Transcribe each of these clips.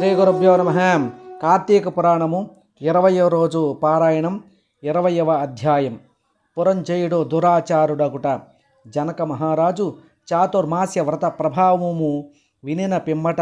శ్రీ గురుభ్యో నమ. కార్తీక పురాణము ఇరవయో రోజు పారాయణం ఇరవయవ అధ్యాయం. పురంజయుడు దురాచారుడగుట. జనక మహారాజు చాతుర్మాస్య వ్రత ప్రభావము వినిన పిమ్మట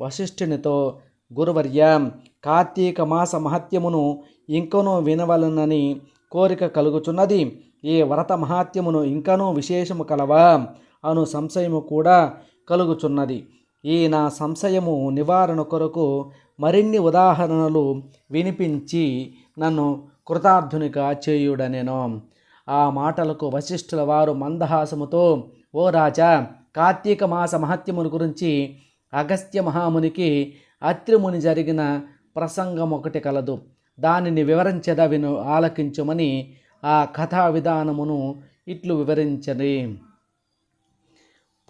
వశిష్ఠునితో గురువర్య కార్తీక మాస మహత్యమును ఇంకనూ వినవలనని కోరిక కలుగుచున్నది. ఈ వ్రత మహాత్యమును ఇంకనూ విశేషము కలవా అను సంశయము కూడా కలుగుచున్నది. ఈ నా సంశయము నివారణ కొరకు మరిన్ని ఉదాహరణలు వినిపించి నన్ను కృతార్థునిగా చేయుడనెను. ఆ మాటలకు వశిష్ఠుల వారు మందహాసముతో ఓ రాజా కార్తీక మాస మహత్యమును గురించి అగస్త్య మహామునికి అత్రిముని జరిగిన ప్రసంగం ఒకటి కలదు. దానిని వివరించద విను ఆలకించమని ఆ కథా విధానమును ఇట్లు వివరించని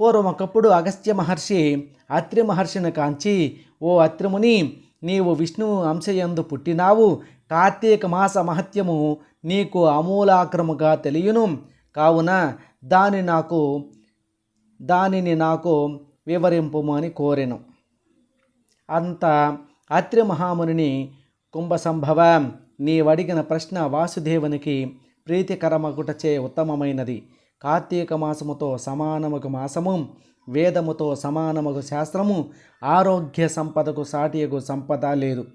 పూర్వం ఒకప్పుడు అగస్త్య మహర్షి అత్రి మహర్షిని కాంచి ఓ అత్రిముని నీవు విష్ణువు అంశయందు పుట్టినావు. కార్తీక మాస మహత్యము నీకు అమూలాక్రముగా తెలియను. కావున దాని నాకు దానిని నాకు వివరింపుమని కోరెను. అంత అత్రి మహాముని కుంభసంభవ నీవడిగిన ప్రశ్న వాసుదేవునికి ప్రీతికరమగుటచే ఉత్తమమైనది. కార్తీక మాసముతో సమానముకు మాసము వేదముతో సమానముకు శాస్త్రము ఆరోగ్య సంపదకు సాటియకు సంపద లేదు.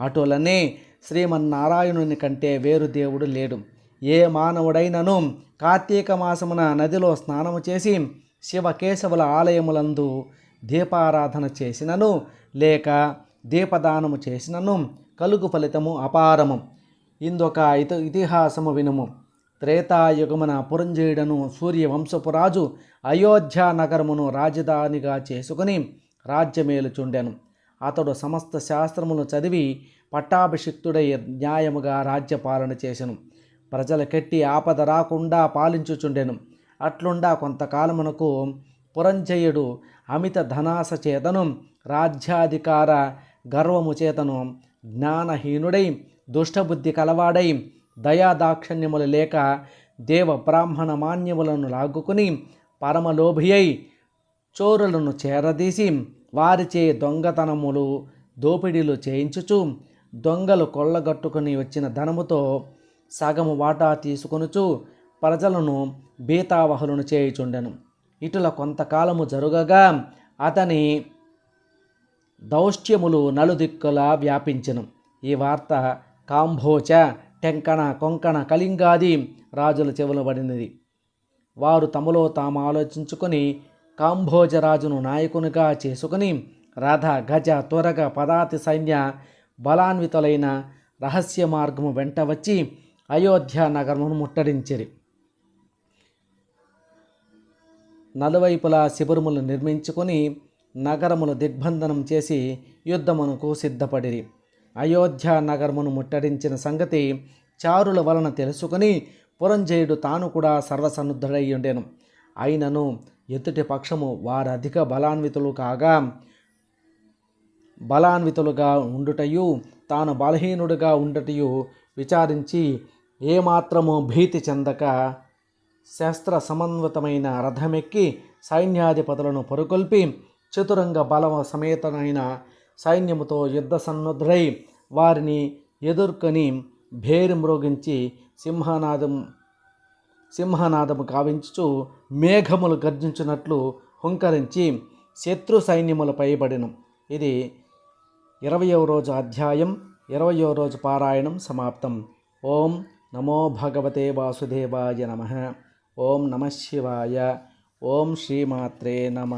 అటులనే శ్రీమన్నారాయణుని కంటే వేరు దేవుడు లేడు. ఏ మానవుడైనను కార్తీక మాసమున నదిలో స్నానము చేసి శివకేశవుల ఆలయములందు దీపారాధన చేసినను లేక దీపదానము చేసినను కలుగు ఫలితము అపారము. ఇందొక ఇతిహాసము వినుము. త్రేతాయుగమున పురంజయుడను సూర్యవంశపురాజు అయోధ్య నగరమును రాజధానిగా చేసుకుని రాజ్యమేలుచుండెను. అతడు సమస్త శాస్త్రములు చదివి పట్టాభిషిక్తుడై న్యాయముగా రాజ్యపాలన చేసెను. ప్రజలకెట్టి ఆపద రాకుండా పాలించుచుండెను. అట్లుండా కొంతకాలమునకు పురంజయుడు అమిత ధనాస చేతను రాజ్యాధికార గర్వము చేతను జ్ఞానహీనుడై దుష్టబుద్ధి కలవాడై దయాదాక్షణ్యములు లేక దేవ బ్రాహ్మణ మాన్యములను లాగుకుని పరమలోభి అయి చోరులను చేరదీసి వారిచే దొంగతనములు దోపిడీలు చేయించుచు దొంగలు కొల్లగట్టుకుని వచ్చిన ధనముతో సగము వాటా తీసుకొనుచు ప్రజలను బీతావహులను చేయుచుండెను. ఇటుల కొంతకాలము జరుగగా అతని దౌష్ట్యములు నలుదిక్కులా వ్యాపించెను. ఈ వార్త కాంభోచ టెంకణ కొంకణ కళింగాది రాజుల చెవులు పడినది. వారు తమలో తాము ఆలోచించుకొని కాంభోజరాజును నాయకునిగా చేసుకుని రథ గజ త్వరగ పదాతి సైన్య బలాన్వితులైన రహస్య మార్గము వెంట వచ్చి అయోధ్య నగరమును ముట్టడించిరి. నలువైపులా శిబిరములు నిర్మించుకొని నగరములు దిగ్బంధనం చేసి యుద్ధమునకు సిద్ధపడిరి. అయోధ్య నగరమును ముట్టడించిన సంగతి చారుల వలన తెలుసుకొని పురంజయుడు తాను కూడా సర్వసన్నుద్ధుడై ఉండెను. అయినను ఎదుటి పక్షము వారు అధిక బలాన్వితులు కాగా బలాన్వితులుగా ఉండుటయు తాను బలహీనుడుగా ఉండుటయు విచారించి ఏమాత్రము భీతి చెందక శస్త్ర సమన్వితమైన రథమెక్కి సైన్యాధిపతులను పొరుకొల్పి చతురంగ బలవ సమేతమైన సైన్యముతో యుద్ధ సన్నద్ధుడై వారిని ఎదుర్కొని భేరి మ్రోగించి సింహనాదం సింహనాదము కావించుచు మేఘములు గర్జించినట్లు హుంకరించి శత్రు సైన్యములు పైబడిను. ఇది ఇరవయో రోజు అధ్యాయం ఇరవయో రోజు పారాయణం సమాప్తం. ఓం నమో భగవతే వాసుదేవాయ నమ. ఓం నమ శివాయ. ఓం శ్రీమాత్రే నమ.